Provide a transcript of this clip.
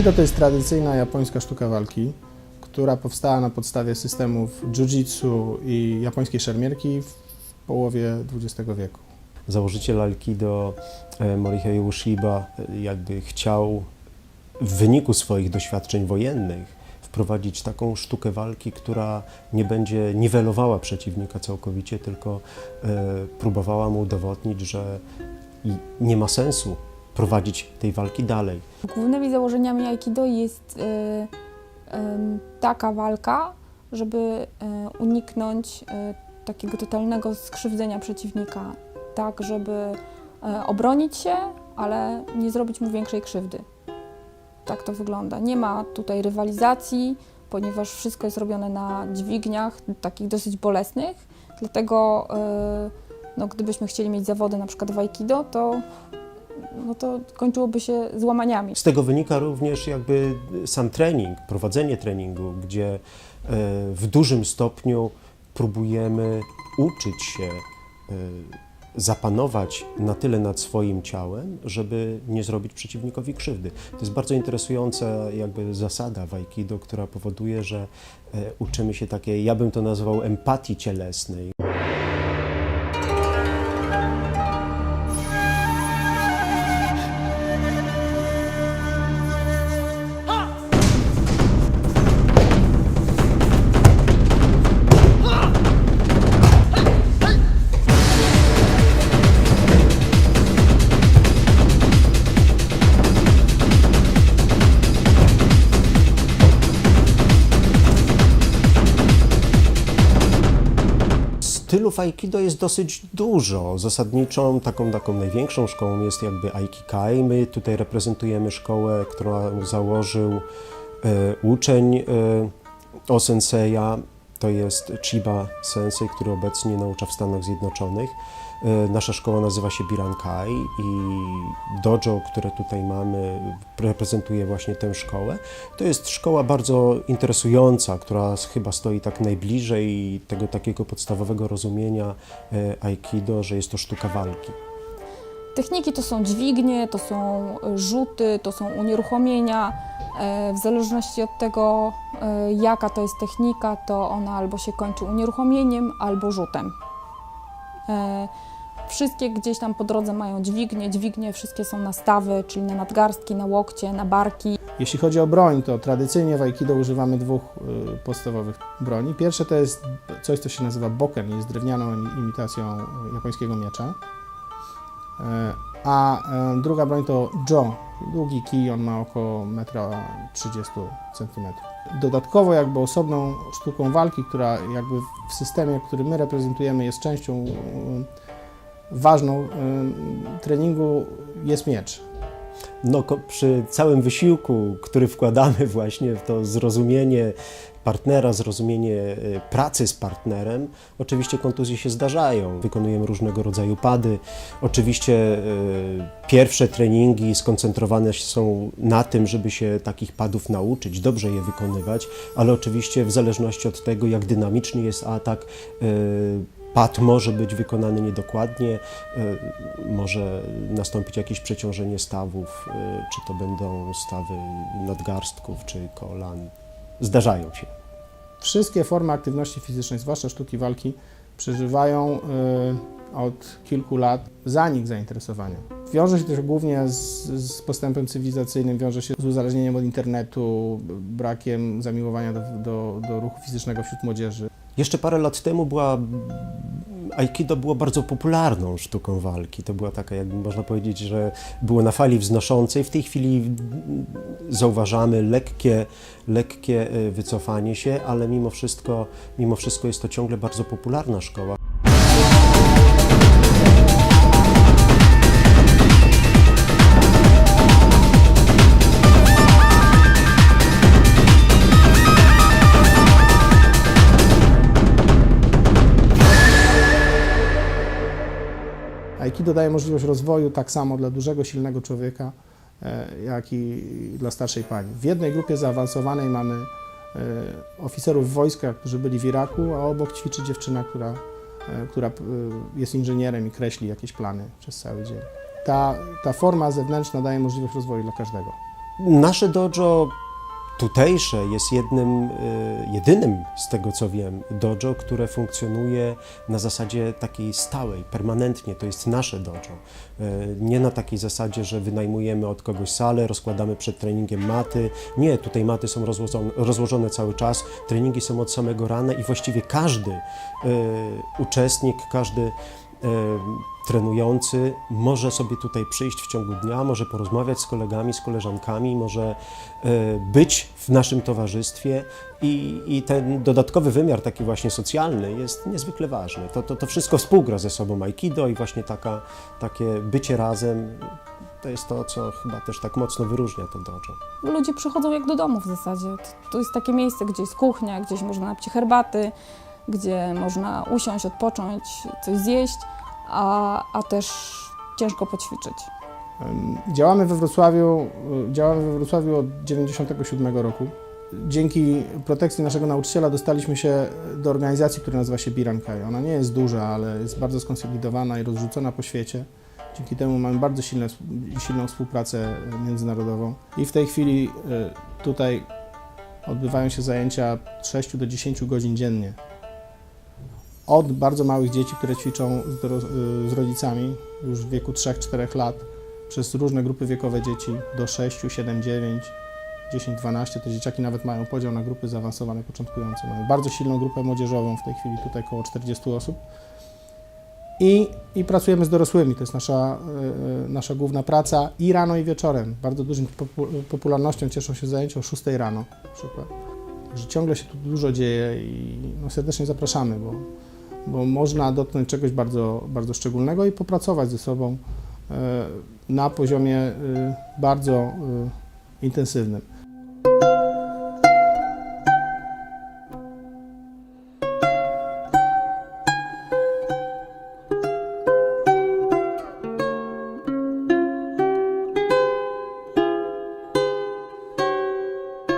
Aikido to jest tradycyjna japońska sztuka walki, która powstała na podstawie systemów jiu-jitsu i japońskiej szermierki w połowie XX wieku. Założyciel Aikido e, Morihei Ushiba e, jakby chciał w wyniku swoich doświadczeń wojennych wprowadzić taką sztukę walki, która nie będzie niwelowała przeciwnika całkowicie, tylko e, próbowała mu udowodnić, że nie ma sensu prowadzić tej walki dalej. Głównymi założeniami Aikido jest y, em, taka walka, żeby y, uniknąć y, takiego totalnego skrzywdzenia przeciwnika, tak żeby y, obronić się, ale nie zrobić mu większej krzywdy. Tak to wygląda. Nie ma tutaj rywalizacji, ponieważ wszystko jest robione na dźwigniach, takich dosyć bolesnych, dlatego y, no, gdybyśmy chcieli mieć zawody na przykład w Aikido, to no to kończyłoby się złamaniami. Z tego wynika również jakby sam trening, prowadzenie treningu, gdzie e, w dużym stopniu próbujemy uczyć się e, zapanować na tyle nad swoim ciałem, żeby nie zrobić przeciwnikowi krzywdy. To jest bardzo interesująca jakby zasada w Aikido, która powoduje, że e, uczymy się takiej, ja bym to nazwał empatii cielesnej. Stylów Aikido jest dosyć dużo. Zasadniczą, taką, taką największą szkołą jest jakby Aikikai. My tutaj reprezentujemy szkołę, którą założył e, uczeń e, Osenseja. To jest Chiba Sensei, który obecnie naucza w Stanach Zjednoczonych. E, Nasza szkoła nazywa się Birankai i dojo, które tutaj mamy, reprezentuje właśnie tę szkołę. To jest szkoła bardzo interesująca, która chyba stoi tak najbliżej tego takiego podstawowego rozumienia e, Aikido, że jest to sztuka walki. Techniki to są dźwignie, to są rzuty, to są unieruchomienia. E, W zależności od tego, jaka to jest technika, to ona albo się kończy unieruchomieniem, albo rzutem. E, Wszystkie gdzieś tam po drodze mają dźwignie. Dźwignie wszystkie są na stawy, czyli na nadgarstki, na łokcie, na barki. Jeśli chodzi o broń, to tradycyjnie w Aikido używamy dwóch y, podstawowych broni. Pierwsze to jest coś, co się nazywa boken, jest drewnianą imi- imitacją y, japońskiego miecza. E, A e, druga broń to jo, długi kij, on ma około 1,30 cm. Dodatkowo jakby osobną sztuką walki, która jakby w systemie, który my reprezentujemy jest częścią y, ważną y, treningu jest miecz. No, przy całym wysiłku, który wkładamy właśnie w to zrozumienie partnera, zrozumienie e, pracy z partnerem, oczywiście kontuzje się zdarzają. Wykonujemy różnego rodzaju pady. Oczywiście e, pierwsze treningi skoncentrowane są na tym, żeby się takich padów nauczyć, dobrze je wykonywać, ale oczywiście w zależności od tego, jak dynamiczny jest atak, e, Pad może być wykonany niedokładnie, e, może nastąpić jakieś przeciążenie stawów, e, czy to będą stawy nadgarstków, czy kolan. Zdarzają się. Wszystkie formy aktywności fizycznej, zwłaszcza sztuki walki, przeżywają y, od kilku lat zanik zainteresowania. Wiąże się też głównie z, z postępem cywilizacyjnym, wiąże się z uzależnieniem od internetu, brakiem zamiłowania do, do, do ruchu fizycznego wśród młodzieży. Jeszcze parę lat temu była. Aikido było bardzo popularną sztuką walki. To była taka, jakby można powiedzieć, że było na fali wznoszącej. W tej chwili zauważamy lekkie, lekkie e, wycofanie się, ale mimo wszystko, mimo wszystko jest to ciągle bardzo popularna szkoła. Aikido daje możliwość rozwoju tak samo dla dużego, silnego człowieka, e, jak i dla starszej pani. W jednej grupie zaawansowanej mamy e, oficerów wojska, którzy byli w Iraku, a obok ćwiczy dziewczyna, która, e, która jest inżynierem i kreśli jakieś plany przez cały dzień. Ta, ta forma zewnętrzna daje możliwość rozwoju dla każdego. Nasze dojo tutejsze jest jednym, y, jedynym z tego co wiem, dojo, które funkcjonuje na zasadzie takiej stałej, permanentnie. To jest nasze dojo. Y, Nie na takiej zasadzie, że wynajmujemy od kogoś salę, rozkładamy przed treningiem maty. Nie, tutaj maty są rozłożone, rozłożone cały czas, treningi są od samego rana i właściwie każdy y, uczestnik, każdy y, trenujący może sobie tutaj przyjść w ciągu dnia, może porozmawiać z kolegami, z koleżankami, może e, być w naszym towarzystwie i, i ten dodatkowy wymiar taki właśnie socjalny jest niezwykle ważny. To, to, to wszystko współgra ze sobą Aikido i właśnie taka, takie bycie razem to jest to, co chyba też tak mocno wyróżnia to dojo. Ludzie przychodzą jak do domu w zasadzie. To- jest takie miejsce, gdzie jest kuchnia, gdzieś można napić herbaty, gdzie można usiąść, odpocząć, coś zjeść, a, a też ciężko poćwiczyć. Działamy we Wrocławiu, y, działamy we Wrocławiu od 97 roku. Dzięki protekcji naszego nauczyciela dostaliśmy się do organizacji, która nazywa się Birankai. Ona nie jest duża, ale jest bardzo skonsolidowana i rozrzucona po świecie. Dzięki temu mamy bardzo silne, silną współpracę międzynarodową. I w tej chwili y, tutaj odbywają się zajęcia od 6 do 10 godzin dziennie. Od bardzo małych dzieci, które ćwiczą z, y, rodzicami już w wieku 3-4 lat, przez różne grupy wiekowe dzieci do 6, 7, 9, 10, 12. Te dzieciaki nawet mają podział na grupy zaawansowane, początkujące. Mamy bardzo silną grupę młodzieżową w tej chwili, tutaj około 40 osób. I, I pracujemy z dorosłymi, to jest nasza, y, y, nasza główna praca i rano i wieczorem. Bardzo dużą popu- popularnością cieszą się zajęcia o 6 rano na przykład. Także ciągle się tu dużo dzieje i no, serdecznie zapraszamy, bo, bo można dotknąć czegoś bardzo, bardzo szczególnego i popracować ze sobą e, na poziomie e, bardzo e, intensywnym.